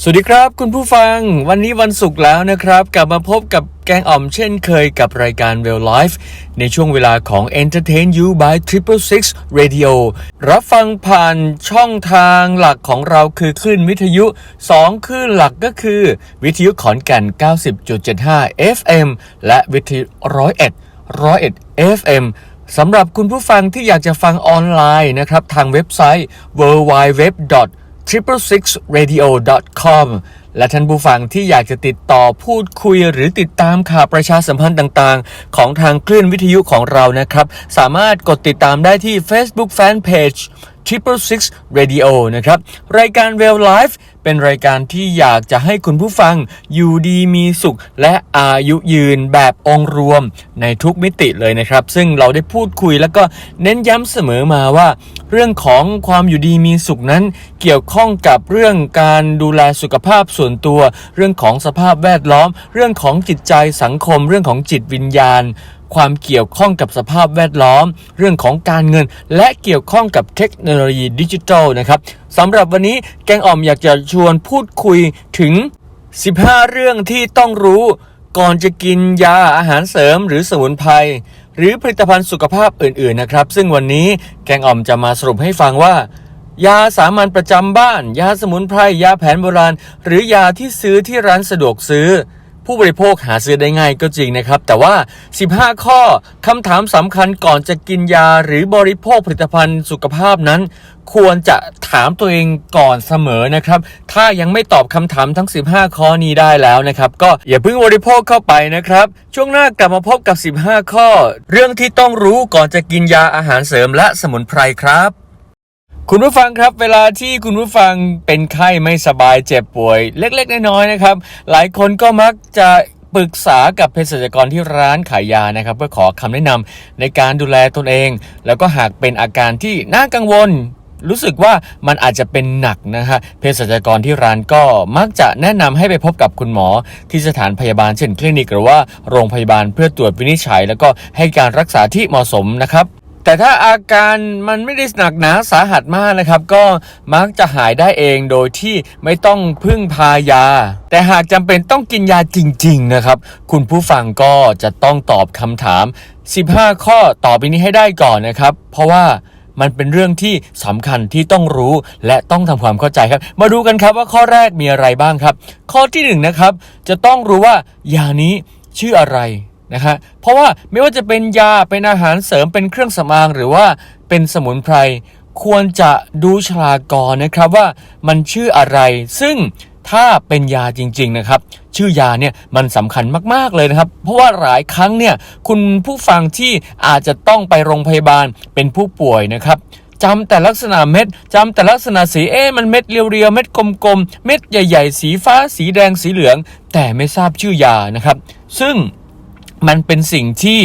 สวัสดีครับ คุณผู้ฟังวันนี้วันศุกร์แล้วนะครับ กลับมาพบกับแกงอ่อมเช่นเคยกับรายการ Well Life ในช่วงเวลาของ Entertain You by Triple Six Radio รับฟังผ่านช่องทางหลักของเราคือคลื่นวิทยุ 2คลื่นหลักก็คือ วิทยุขอนแก่น 90.75 FM และวิทยุ101 101 FM สำหรับคุณผู้ฟังที่อยากจะฟังออนไลน์นะครับ ทางเว็บไซต์ www radio com และท่านผู้ฟังที่อยากจะติดต่อพูดคุยหรือติดตามข่าวประชาสัมพันธ์ต่างๆ ของทางคลื่นวิทยุของเรานะครับ สามารถกดติดตามได้ที่ Facebook Fanpage Triple Six Radio นะครับ รายการ Well Life เป็นรายการที่อยากจะให้คุณผู้ฟังอยู่ดีมีสุข และอายุยืนแบบองค์รวมในทุกมิติเลยนะครับ ซึ่งเราได้พูดคุยแล้วก็เน้นย้ำเสมอมาว่า เรื่องของความอยู่ดีมีสุขนั้น เกี่ยวข้องกับเรื่องการดูแลสุขภาพส่วนตัว เรื่องของสภาพแวดล้อม เรื่องของจิตใจสังคม เรื่องของจิตวิญญาณความเกี่ยวข้องกับสภาพแวดล้อม เรื่องของการเงิน และเกี่ยวข้องกับเทคโนโลยีดิจิทัลนะครับ สำหรับวันนี้แกงอ่อมอยากจะชวนพูดคุยถึง 15 เรื่องที่ต้องรู้ ก่อนจะกินยาอาหารเสริมหรือสมุนไพรหรือผลิตภัณฑ์สุขภาพอื่นๆนะครับ ซึ่งวันนี้แกงอ่อมจะมาสรุปให้ฟังว่า ยาสามัญประจำบ้าน ยาสมุนไพรยาแผนโบราณ หรือยาที่ซื้อที่ร้านสะดวกซื้อ ผู้บริโภคหาซื้อได้ง่ายก็จริงนะครับ แต่ว่า 15 ข้อคำถามสำคัญก่อนจะกินยาหรือบริโภคผลิตภัณฑ์สุขภาพนั้น ควรจะถามตัวเองก่อนเสมอนะครับ ถ้ายังไม่ตอบคำถามทั้ง 15 ข้อนี้ได้แล้วนะครับ ก็อย่าเพิ่งบริโภคเข้าไปนะครับ ช่วงหน้ากลับมาพบกับ 15 ข้อ เรื่องที่ต้องรู้ก่อนจะกินยาอาหารเสริมและสมุนไพรครับ คุณผู้ฟังครับเวลาที่คุณผู้ฟังเป็นไข้ไม่สบายเจ็บป่วย เล็กๆน้อยๆนะครับ หลายคนก็มักจะปรึกษากับเภสัชกรที่ร้านขายยานะครับเพื่อขอคำแนะนำในการดูแลตนเอง แล้วก็หากเป็นอาการที่น่ากังวลรู้สึกว่ามันอาจจะเป็นหนักนะฮะเภสัชกรที่ร้านก็มักจะแนะนำให้ไปพบกับคุณหมอ ที่สถานพยาบาลเช่นคลินิกหรือว่าโรงพยาบาลเพื่อตรวจวินิจฉัย แล้วก็ให้การรักษาที่เหมาะสมนะครับ แต่ถ้าอาการมันไม่ได้หนักหนาสาหัสมากนะครับ ก็มักจะหายได้เองโดยที่ไม่ต้องพึ่งพายา แต่หากจำเป็นต้องกินยาจริง ๆ นะครับ คุณผู้ฟังก็จะต้องตอบคำถาม 15 ข้อต่อไปนี้ให้ได้ก่อนนะครับ เพราะว่ามันเป็นเรื่องที่สำคัญที่ต้องรู้และต้องทำความเข้าใจครับ มาดูกันครับว่าข้อแรกมีอะไรบ้างครับ ข้อที่หนึ่งนะครับจะต้องรู้ว่ายานี้ชื่ออะไร นะฮะเพราะว่าไม่ว่าจะเป็นยาเป็นอาหารเสริมเป็นเครื่องสำอางหรือว่าเป็นสมุนไพรควรจะดูฉลากก่อนนะครับว่ามันชื่ออะไร ซึ่งถ้าเป็นยาจริง ๆนะครับ ชื่อยาเนี่ยมันสำคัญมากๆเลยนะครับ เพราะว่าหลายครั้งเนี่ยคุณผู้ฟังที่อาจจะต้องไปโรงพยาบาลเป็นผู้ป่วยนะครับจำแต่ลักษณะเม็ดจำแต่ลักษณะสีเอ๊ะมันเม็ดเรียวๆเม็ดกลมๆเม็ดใหญ่ ๆ สีฟ้า สีแดงสีเหลือง แต่ไม่ทราบชื่อยานะครับ ซึ่ง มันเป็นสิ่งที่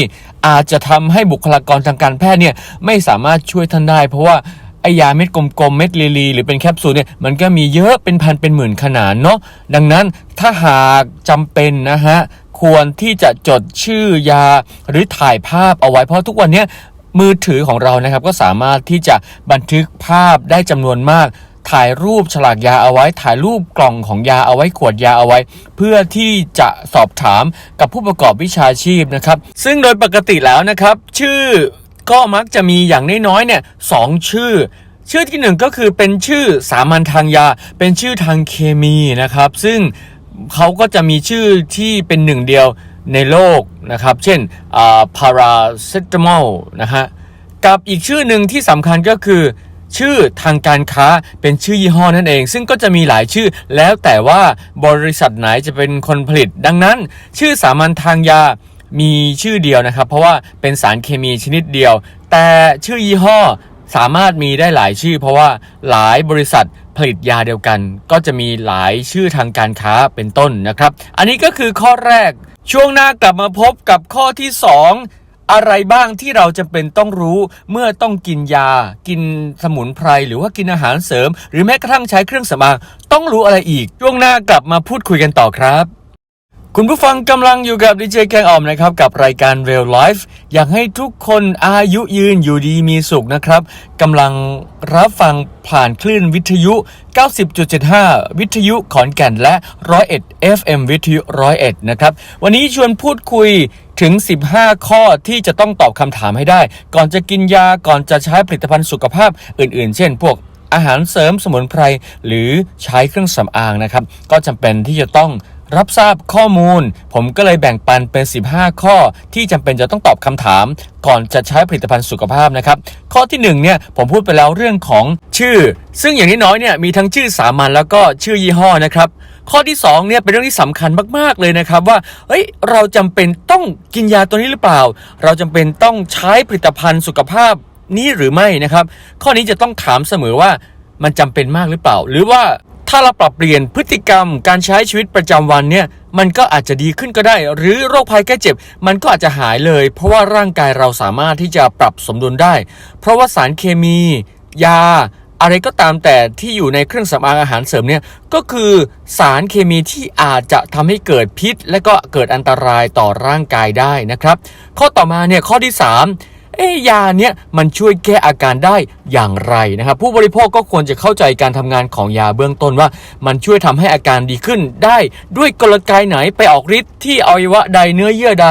อาจจะทำให้บุคลากรทางการแพทย์เนี่ยไม่สามารถช่วยท่านได้ เพราะว่าไอยาเม็ดกลมๆเม็ดลีลีหรือเป็นแคปซูลเนี่ยมันก็มีเยอะเป็นพันเป็นหมื่นขนาดเนาะดังนั้นถ้าหากจำเป็นนะฮะควรที่จะจดชื่อยาหรือถ่ายภาพเอาไว้เพราะทุกวันนี้มือถือของเรานะครับก็สามารถที่จะบันทึกภาพได้จำนวนมาก ถ่ายรูปฉลากยาเอาไว้ ถ่ายรูปกล่องของยาเอาไว้ขวดยาเอาไว้ เพื่อที่จะสอบถามกับผู้ประกอบวิชาชีพนะครับ ซึ่งโดยปกติแล้วนะครับ ชื่อก็มักจะมีอย่างน้อยๆเนี่ยสองชื่อชื่อที่หนึ่งก็คือเป็นชื่อสามัญทางยา เป็นชื่อทางเคมีนะครับ ซึ่งเขาก็จะมีชื่อที่เป็นหนึ่งเดียวในโลกนะครับ เช่นพาราเซตามอลนะฮะ กับอีกชื่อหนึ่งที่สำคัญก็คือ ชื่อทางการค้าเป็นชื่อยี่ห้อนั่นเอง ซึ่งก็จะมีหลายชื่อ แล้วแต่ว่าบริษัทไหนจะเป็นคนผลิต ดังนั้น ชื่อสามัญทางยามีชื่อเดียวนะครับ เพราะว่าเป็นสารเคมีชนิดเดียว แต่ชื่อยี่ห้อสามารถมีได้หลายชื่อ เพราะว่าหลายบริษัทผลิตยาเดียวกัน ก็จะมีหลายชื่อทางการค้าเป็นต้นนะครับ อันนี้ก็คือข้อแรกช่วงหน้ากลับมาพบกับข้อที่ส อะไรบ้างที่เราจะเป็นต้องรู้เมื่อต้องกินยา กินสมุนไพรหรือว่ากินอาหารเสริม หรือแม้กระทั่งใช้เครื่องสำอางต้องรู้อะไรอีกช่วงหน้ากลับมาพูดคุยกันต่อครับ คุณผู้ฟังกำลังอยู่กับดีเจแกงอ่อมนะครับ กับรายการ Real Life อยากให้ทุกคนอายุยืนอยู่ดีมีสุขนะครับกำลังรับฟังผ่านคลื่นวิทยุ 90.75 วิทยุขอนแก่นและ 101 FM วิทยุ 101 นะครับ วันนี้ชวนพูดคุยถึง 15 ข้อที่จะต้องตอบคำถามให้ได้ ก่อนจะกินยาก่อนจะใช้ผลิตภัณฑ์สุขภาพอื่น ๆ เช่นพวกอาหารเสริมสมุนไพรหรือใช้เครื่องสำอางนะครับ ก็จำเป็นที่จะต้อง รับทราบข้อมูล ผมก็เลยแบ่งปันเป็น 15 ข้อที่จำเป็นจะต้องตอบคำถาม ก่อนจะใช้ผลิตภัณฑ์สุขภาพนะครับ ข้อที่1เนี่ยผมพูดไปแล้วเรื่องของชื่อ ซึ่งอย่างน้อยๆเนี่ยมีทั้งชื่อสามัญแล้วก็ชื่อยี่ห้อนะครับข้อที่2เนี่ยเป็นเรื่องที่สำคัญมากๆเลยนะครับว่าเฮ้ยเราจำเป็นต้องกินยาตัวนี้หรือเปล่า เราจำเป็นต้องใช้ผลิตภัณฑ์สุขภาพนี้หรือไม่นะครับ ข้อนี้จะต้องถามเสมอว่ามันจำเป็นมากหรือเปล่า หรือว่า ถ้าเราปรับเปลี่ยนพฤติกรรมการใช้ชีวิตประจำวันเนี่ยมันก็อาจจะดีขึ้นก็ได้ หรือโรคภัยแก้เจ็บ มันก็อาจจะหายเลย เพราะว่าร่างกายเราสามารถที่จะปรับสมดุลได้ เพราะว่าสารเคมี ยา อะไรก็ตามแต่ที่อยู่ในเครื่องสำอางอาหารเสริมเนี่ยก็คือสารเคมีที่อาจจะทำให้เกิดพิษ และก็เกิดอันตรายต่อร่างกายได้นะครับ ข้อต่อมาเนี่ยข้อที่ 3 เอะยาเนี่ยมันช่วยแก้อาการได้อย่างไรนะครับ ผู้บริโภคก็ควรจะเข้าใจการทำงานของยาเบื้องต้นว่า มันช่วยทำให้อาการดีขึ้นได้ ด้วยกลไกไหนไปออกฤทธิ์ที่อวัยวะใดเนื้อเยื่อใด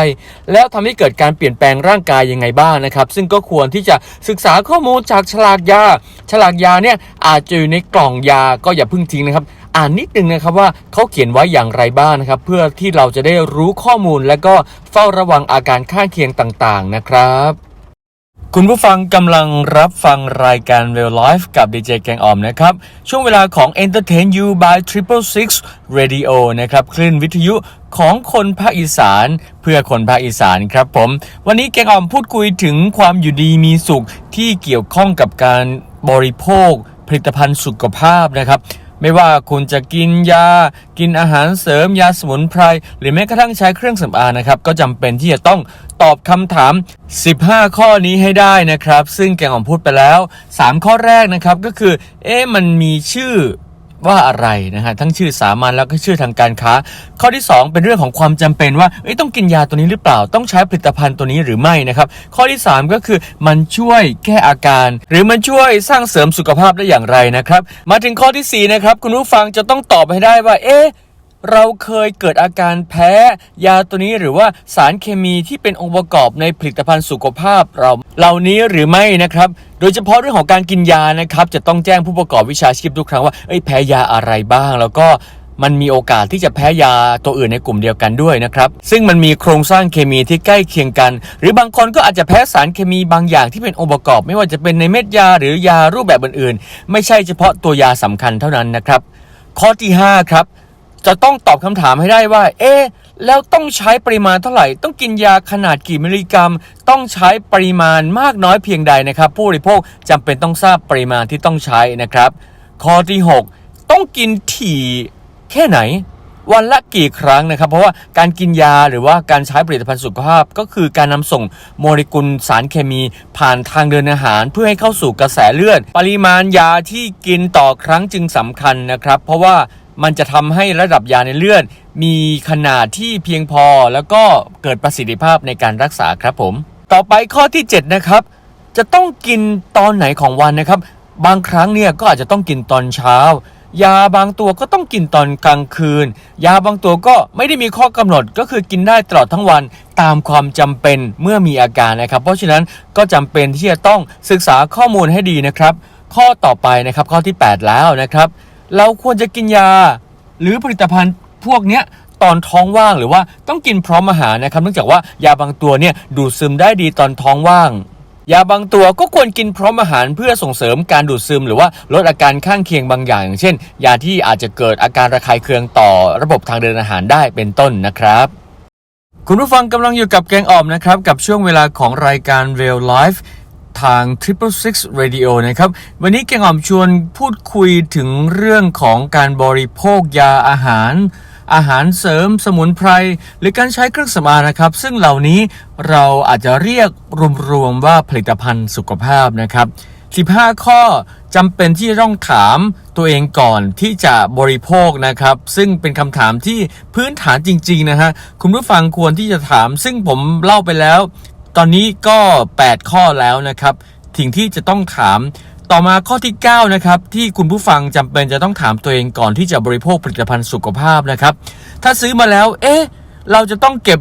แล้วทำให้เกิดการเปลี่ยนแปลงร่างกายยังไงบ้างนะครับ ซึ่งก็ควรที่จะศึกษาข้อมูลจากฉลากยา ฉลากยาเนี่ยอาจจะอยู่ในกล่องยาก็อย่าเพิ่งทิ้งนะครับอ่านนิดนึงนะครับว่าเขาเขียนไว้อย่างไรบ้างนะครับ เพื่อที่เราจะได้รู้ข้อมูลและก็เฝ้าระวังอาการข้างเคียงต่างๆนะครับ คุณผู้ฟังกำลังรับฟังรายการ Real Life กับดีเจแกงออมนะครับ ช่วงเวลาของ Entertain You by Triple Six Radio นะครับคลื่นวิทยุของคนภาคอีสาน เพื่อคนภาคอีสานครับผม วันนี้แกงออมพูดคุยถึงความอยู่ดีมีสุขที่เกี่ยวข้องกับการบริโภค ผลิตภัณฑ์สุขภาพนะครับไม่ว่าคุณจะกินยา กินอาหารเสริมยาสมุนไพร หรือแม้กระทั่งใช้เครื่องสำอางนะครับ ก็จำเป็นที่จะต้อง ตอบคำถาม 15 ข้อนี้ให้ได้นะครับ ซึ่งแกงอ่อมพูดไปแล้ว 3 ข้อแรกนะครับก็คือ เอ๊ะมันมีชื่อว่าอะไรนะฮะทั้งชื่อสามัญแล้วก็ชื่อทางการค้า ข้อที่ 2 เป็นเรื่องของความจำเป็นว่าเอ้ยต้องกินยาตัวนี้หรือเปล่า ต้องใช้ผลิตภัณฑ์ตัวนี้หรือไม่นะครับข้อที่ 3 ก็คือมันช่วยแก้อาการ หรือมันช่วยสร้างเสริมสุขภาพได้อย่างไรนะครับ มาถึงข้อทีสี่4นะครับคุณผู้ฟังจะต้องตอบให้ได้ว่าเอ๊ะ เราเคยเกิดอาการแพ้ ยาตัวนี้หรือว่าสารเคมีที่เป็นองค์ประกอบในผลิตภัณฑ์สุขภาพเราเหล่านี้หรือไม่นะครับ โดยเฉพาะเรื่องของการกินยานะครับ จะต้องแจ้งผู้ประกอบวิชาชีพทุกครั้งว่าเอ้ยแพ้ยาอะไรบ้าง แล้วก็มันมีโอกาสที่จะแพ้ยาตัวอื่นในกลุ่มเดียวกันด้วยนะครับ ซึ่งมันมีโครงสร้างเคมีที่ใกล้เคียงกัน หรือบางคนก็อาจจะแพ้สารเคมีบางอย่างที่เป็นองค์ประกอบ ไม่ว่าจะเป็นในเม็ดยาหรือยารูปแบบอื่นๆ ไม่ใช่เฉพาะตัวยาสำคัญเท่านั้นนะครับ ข้อที่ 5 ครับ จะต้องตอบคำถามให้ได้ว่า เอ๊ะ แล้วต้องใช้ปริมาณเท่าไหร่ ต้องกินยาขนาดกี่มิลลิกรัม ต้องใช้ปริมาณมากน้อยเพียงใดนะครับ ผู้บริโภคจำเป็นต้องทราบปริมาณที่ต้องใช้นะครับ ข้อที่ 6 ต้องกินถี่แค่ไหน วันละกี่ครั้งนะครับ เพราะว่าการกินยาหรือว่าการใช้ผลิตภัณฑ์สุขภาพ ก็คือการนำส่งโมเลกุลสารเคมีผ่านทางเดินอาหาร เพื่อให้เข้าสู่กระแสเลือด ปริมาณยาที่กินต่อครั้งจึงสำคัญนะครับ เพราะว่า มันจะทำให้ระดับยาในเลือด มีขนาดที่เพียงพอแล้วก็เกิดประสิทธิภาพในการรักษาครับผม ต่อไปข้อที่ 7 นะครับ จะต้องกินตอนไหนของวันนะครับ บางครั้งเนี่ยก็อาจจะต้องกินตอนเช้า ยาบางตัวก็ต้องกินตอนกลางคืน ยาบางตัวก็ไม่ได้มีข้อกำหนดก็คือกินได้ตลอดทั้งวันตามความจำเป็นเมื่อมีอาการนะครับ เพราะฉะนั้นก็จำเป็นที่จะต้องศึกษาข้อมูลให้ดีนะครับ ข้อต่อไปนะครับข้อที่ 8 แล้วนะครับ เราควรจะกินยา หรือผลิตภัณฑ์พวกเนี้ยตอนท้องว่างหรือว่าต้องกินพร้อมอาหารนะครับเนื่องจากว่ายาบางตัวเนี่ยดูดซึมได้ดีตอนท้องว่าง ยาบางตัวก็ควรกินพร้อมอาหารเพื่อส่งเสริมการดูดซึม หรือว่าลดอาการข้างเคียงบางอย่างอย่างเช่น ยาที่อาจจะเกิดอาการระคายเคืองต่อระบบทางเดินอาหารได้เป็นต้นนะครับ คุณผู้ฟังกำลังอยู่กับแกงอ่อมนะครับกับช่วงเวลาของรายการ Real Life ทาง Triple Six Radio นะครับ วันนี้แกงอ่อมชวนพูดคุยถึงเรื่องของการบริโภคยาอาหาร อาหารเสริมสมุนไพร หรือการใช้เครื่องสำอางนะครับ ซึ่งเหล่านี้เราอาจจะเรียกรวมๆว่าผลิตภัณฑ์สุขภาพนะครับ 15 ข้อจำเป็นที่จะต้องถามตัวเองก่อนที่จะบริโภคนะครับ ซึ่งเป็นคำถามที่พื้นฐานจริง ๆ นะฮะคุณผู้ฟังควรที่จะถาม ซึ่งผมเล่าไปแล้ว ตอนนี้ก็ 8 ข้อแล้วนะครับสิ่งที่จะต้องถามต่อมาข้อที่ 9 นะครับ ที่คุณผู้ฟังจำเป็นจะต้องถามตัวเองก่อนที่จะบริโภคผลิตภัณฑ์สุขภาพนะครับ ถ้าซื้อมาแล้ว เอ๊ะ เราจะต้องเก็บ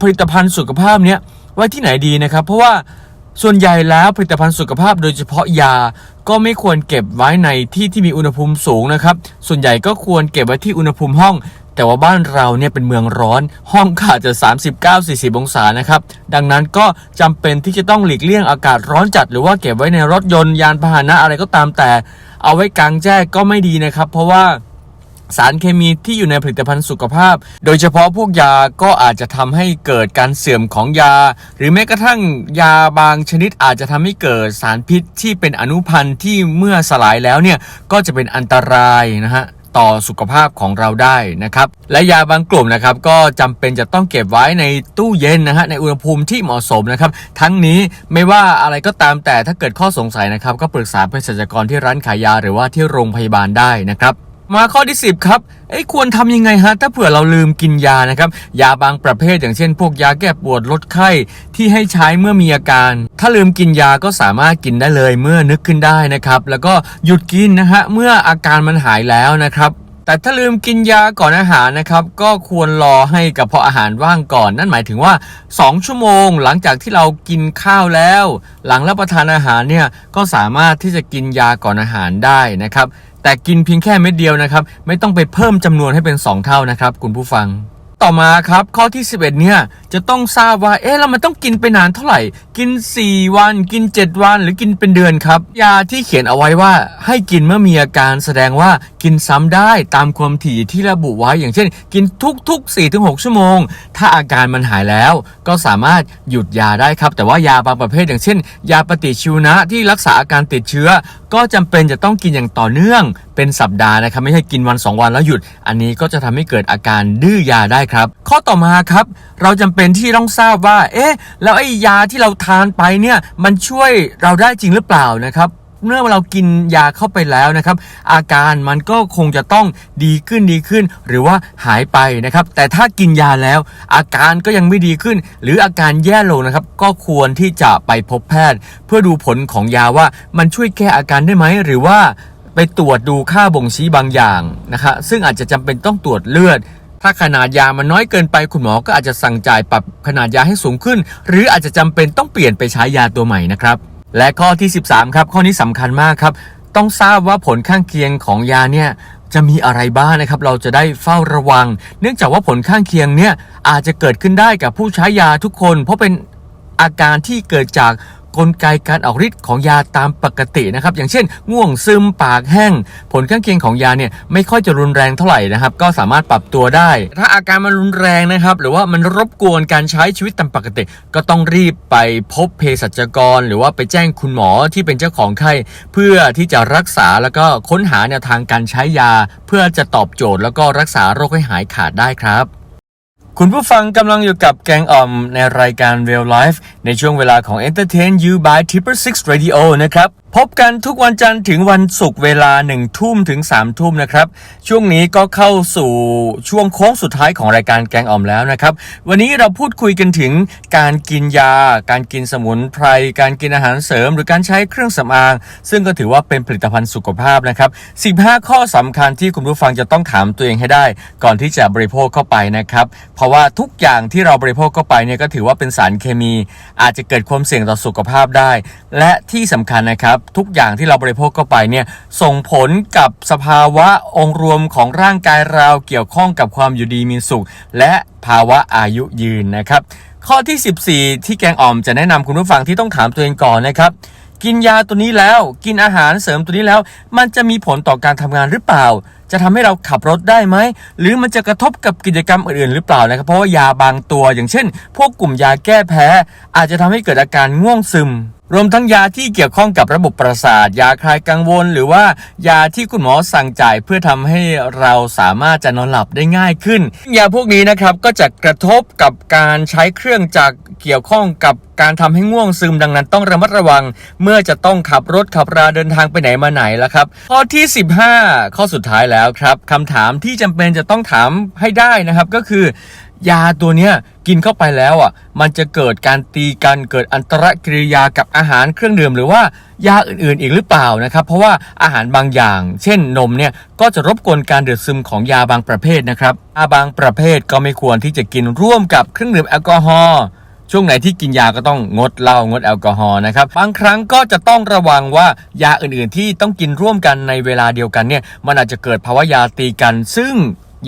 ผลิตภัณฑ์สุขภาพเนี้ยไว้ที่ไหนดีนะครับ เพราะว่าส่วนใหญ่แล้วผลิตภัณฑ์สุขภาพโดยเฉพาะยา ก็ไม่ควรเก็บไว้ในที่ที่มีอุณหภูมิสูงนะครับ ส่วนใหญ่ก็ควรเก็บไว้ที่อุณหภูมิห้อง แต่ว่าบ้านเราเนี่ยเป็นเมืองร้อน ห้องก็อาจจะ 39-40 องศานะครับ ดังนั้นก็จำเป็นที่จะต้องหลีกเลี่ยงอากาศร้อนจัด หรือว่าเก็บไว้ในรถยนต์ยานพาหนะอะไรก็ตามแต่ เอาไว้กลางแจ้งก็ไม่ดีนะครับ เพราะว่าสารเคมีที่อยู่ในผลิตภัณฑ์สุขภาพ โดยเฉพาะพวกยาก็อาจจะทำให้เกิดการเสื่อมของยา หรือแม้กระทั่งยาบางชนิดอาจจะทำให้เกิดสารพิษที่เป็นอนุพันธ์ที่เมื่อสลายแล้วเนี่ยก็จะเป็นอันตรายนะฮะ ต่อสุขภาพของเราได้นะครับ และยาบางกลุ่มนะครับก็จำเป็นจะต้องเก็บไว้ในตู้เย็นนะฮะในอุณหภูมิที่เหมาะสมนะครับ ทั้งนี้ไม่ว่าอะไรก็ตามแต่ถ้าเกิดข้อสงสัยนะครับ ก็ปรึกษาเภสัชกรที่ร้านขายยาหรือว่าที่โรงพยาบาลได้นะครับ มาข้อที่ 10 ครับเอ้ควรทำยังไงฮะถ้าเผื่อเราลืมกินยานะครับ ยาบางประเภทอย่างเช่น พวกยาแก้ปวดลดไข้ที่ให้ใช้เมื่อมีอาการ ถ้าลืมกินยาก็สามารถกินได้เลยเมื่อนึกขึ้นได้นะครับ แล้วก็หยุดกินนะฮะเมื่ออาการมันหายแล้วนะครับแต่ถ้าลืมกินยาก่อนอาหารนะครับ ก็ควรรอให้กระเพาะอาหารว่างก่อน นั่นหมายถึงว่า 2 ชั่วโมง หลังจากที่เรากินข้าวแล้ว หลังรับประทานอาหารเนี่ยก็สามารถที่จะกินยาก่อนอาหารได้นะครับ แต่กินเพียงแค่เม็ดเดียวนะครับ ไม่ต้องไปเพิ่มจำนวนให้เป็น 2 เท่านะครับ คุณผู้ฟัง ต่อมาครับข้อที่ 11 เนี่ยจะต้องทราบว่าเอ๊ะแล้วมันต้องกินไปนานเท่าไหร่ กิน 4 วัน กิน 7 วัน หรือกินเป็นเดือนครับ ยาที่เขียนเอาไว้ว่าให้กินเมื่อมีอาการแสดงว่ากินซ้ำได้ตามความถี่ที่ระบุไว้อย่างเช่น กินทุกๆ 4-6 ชั่วโมง ถ้าอาการมันหายแล้ว ก็สามารถหยุดยาได้ครับ แต่ว่ายาบางประเภทอย่างเช่น ยาปฏิชีวนะที่รักษาอาการติดเชื้อ ก็จำเป็นจะต้องกินอย่างต่อเนื่องเป็นสัปดาห์นะครับ ไม่ใช่กินวัน 2 วันแล้วหยุด อันนี้ก็จะทำให้เกิดอาการดื้อยาได้ครับ ข้อต่อมาครับ เราจำเป็นที่ต้องทราบว่า เอ๊ะ แล้วไอ้ยาที่เราทานไปเนี่ย มันช่วยเราได้จริงหรือเปล่านะครับเมื่อเรากินยาเข้าไปแล้วนะครับ อาการมันก็คงจะต้องดีขึ้นดีขึ้น หรือว่าหายไปนะครับ แต่ถ้ากินยาแล้ว อาการก็ยังไม่ดีขึ้น หรืออาการแย่ลงนะครับ ก็ควรที่จะไปพบแพทย์ เพื่อดูผลของยาว่ามันช่วยแก้อาการได้ไหมหรือว่า ไปตรวจดูค่าบ่งชี้บางอย่างนะครับซึ่งอาจจะจำเป็นต้องตรวจเลือด ถ้าขนาดยามันน้อยเกินไปคุณหมอก็อาจจะสั่งจ่ายปรับขนาดยาให้สูงขึ้น หรืออาจจะจำเป็นต้องเปลี่ยนไปใช้ยาตัวใหม่นะครับ และข้อที่ 13 ครับ ข้อนี้สำคัญมากครับ ต้องทราบว่าผลข้างเคียงของยาเนี่ยจะมีอะไรบ้างนะครับ เราจะได้เฝ้าระวัง เนื่องจากว่าผลข้างเคียงเนี่ยอาจจะเกิดขึ้นได้กับผู้ใช้ยาทุกคน เพราะเป็นอาการที่เกิดจาก กลไกการออกฤทธิ์ของยาตามปกตินะครับ อย่างเช่น ง่วงซึมปากแห้ง ผลข้างเคียงของยาเนี่ยไม่ค่อยจะรุนแรงเท่าไหร่นะครับ ก็สามารถปรับตัวได้ ถ้าอาการมันรุนแรงนะครับ หรือว่ามันรบกวนการใช้ชีวิตตามปกติ ก็ต้องรีบไปพบเภสัชกร หรือว่าไปแจ้งคุณหมอที่เป็นเจ้าของไข้เพื่อที่จะรักษาแล้วก็ค้นหาแนวทางการใช้ยา เพื่อจะตอบโจทย์แล้วก็รักษาโรคให้หายขาดได้ครับ คุณผู้ฟังกำลังอยู่กับแกงอ่อมในรายการ Real Life ในช่วงเวลาของ Entertain You by Triple Six Radio นะครับ พบกันทุกวันจันทร์ถึงวันศุกร์เวลา1ทุ่มถึง3ทุ่มนะครับ ช่วงนี้ก็เข้าสู่ช่วงโค้งสุดท้ายของรายการแกงอ่อมแล้วนะครับ วันนี้เราพูดคุยกันถึงการกินยา การกินสมุนไพร การกินอาหารเสริม หรือการใช้เครื่องสำอาง ซึ่งก็ถือว่าเป็นผลิตภัณฑ์สุขภาพนะครับ 15 ข้อสำคัญที่คุณผู้ฟังจะต้องถามตัวเองให้ได้ ก่อนที่จะบริโภคเข้าไปนะครับพราะว่าทุกอย่างที่เราบริโภคเข้าไปเนี่ยก็ถือว่าเป็นสารเคมี อาจจะเกิดความเสี่ยงต่อสุขภาพได้ และที่สำคัญนะครับ ทุกอย่างที่เราบริโภคเข้าไปเนี่ยส่งผลกับสภาวะองค์รวมของร่างกายเราเกี่ยวข้องกับความอยู่ดีมีสุข และภาวะอายุยืนนะครับ ข้อที่ 14 ที่แกงอ่อมจะแนะนำคุณผู้ฟังที่ต้องถามตัวเองก่อนนะครับ กินยาตัวนี้แล้ว กินอาหารเสริมตัวนี้แล้ว มันจะมีผลต่อการทำงานหรือเปล่า จะทำให้เราขับรถได้ไหม หรือมันจะกระทบกับกิจกรรมอื่นๆหรือเปล่านะครับ เพราะว่ายาบางตัวอย่างเช่น พวกกลุ่มยาแก้แพ้ อาจจะทำให้เกิดอาการง่วงซึม รวมทั้งยาที่เกี่ยวข้องกับระบบประสาท ยาคลายกังวล หรือว่ายาที่คุณหมอสั่งจ่ายเพื่อทำให้เราสามารถจะนอนหลับได้ง่ายขึ้น ยาพวกนี้นะครับก็จะกระทบกับการใช้เครื่องจักรเกี่ยวข้องกับการทำให้ง่วงซึมดังนั้นต้องระมัดระวัง เมื่อจะต้องขับรถขับราเดินทางไปไหนมาไหนแล้วครับ ข้อที่ 15 ข้อสุดท้ายแล้วครับคำถามที่จำเป็นจะต้องถามให้ได้นะครับก็คือ ยาตัวเนี้ยกินเข้าไปแล้วอะ มันจะเกิดการตีกันเกิดอันตรกิริยากับอาหารเครื่องดื่มหรือว่ายาอื่น ๆ อีกหรือเปล่านะครับ เพราะว่าอาหารบางอย่าง เช่นนมเนี่ยก็จะรบกวนการดูดซึมของยาบางประเภทนะครับยาบางประเภทก็ไม่ควรที่จะกินร่วมกับเครื่องดื่มแอลกอฮอล์ช่วงไหนที่กินยาก็ต้องงดเหล้างดแอลกอฮอล์นะครับบางครั้งก็จะต้องระวังว่ายาอื่นๆ ที่ต้องกินร่วมกันในเวลาเดียวกันเนี่ยมันอาจจะเกิดภาวะยาตีกัน ซึ่ง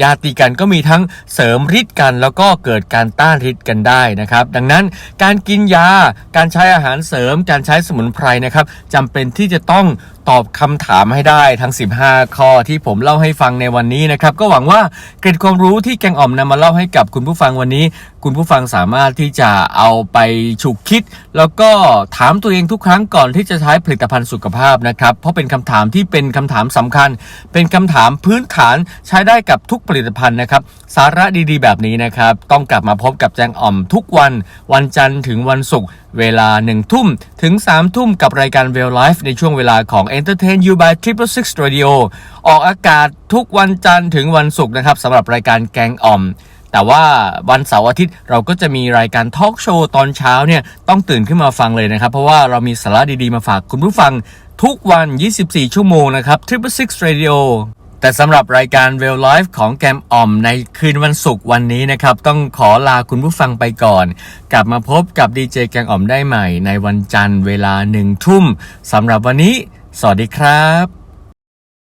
ยาตีกันก็มีทั้งเสริมฤทธิ์กัน แล้วก็เกิดการต้านฤทธิ์กันได้นะครับ ดังนั้นการกินยา การใช้อาหารเสริม การใช้สมุนไพรนะครับจำเป็นที่จะต้องตอบคำถามให้ได้ทั้ง 15 ข้อที่ผมเล่าให้ฟังในวันนี้นะครับ ก็หวังว่าเกร็ดความรู้ที่แกงอ่อมนำมาเล่าให้กับคุณผู้ฟังวันนี้ คุณผู้ฟังสามารถที่จะเอาไปฉุกคิด แล้วก็ถามตัวเองทุกครั้งก่อนที่จะใช้ผลิตภัณฑ์สุขภาพนะครับ เพราะเป็นคำถามที่เป็นคำถามสำคัญ เป็นคำถามพื้นฐานใช้ได้กับทุกผลิตภัณฑ์นะครับ สาระดีๆ แบบนี้นะครับ ต้องกลับมาพบกับแจงอ่อมทุกวัน วันจันทร์ถึงวันศุกร์เวลา1ทุ่มถึง3ทุ่มกับรายการ Well Life ในช่วงเวลาของ Entertain You by Triple Six Radio ออกอากาศทุกวันจันทร์ถึงวันศุกร์นะครับสำหรับรายการแกงอ่อม แต่ว่าวันเสาร์อาทิตย์เราก็จะมีรายการทอล์กโชว์ตอนเช้าเนี่ยต้องตื่นขึ้นมาฟังเลยนะครับ เพราะว่าเรามีสาระดีๆมาฝากคุณผู้ฟังทุกวัน 24 ชั่วโมงนะครับ Triple Six Radio แต่สำหรับรายการ Well Life ของแกมอ่อมในคืนวันศุกร์วันนี้นะครับ ต้องขอลาคุณผู้ฟังไปก่อน กลับมาพบกับดีเจแกงอ่อมได้ใหม่ในวันจันทร์เวลาหนึ่งทุ่มสำหรับวันนี้ สวัสดีครับ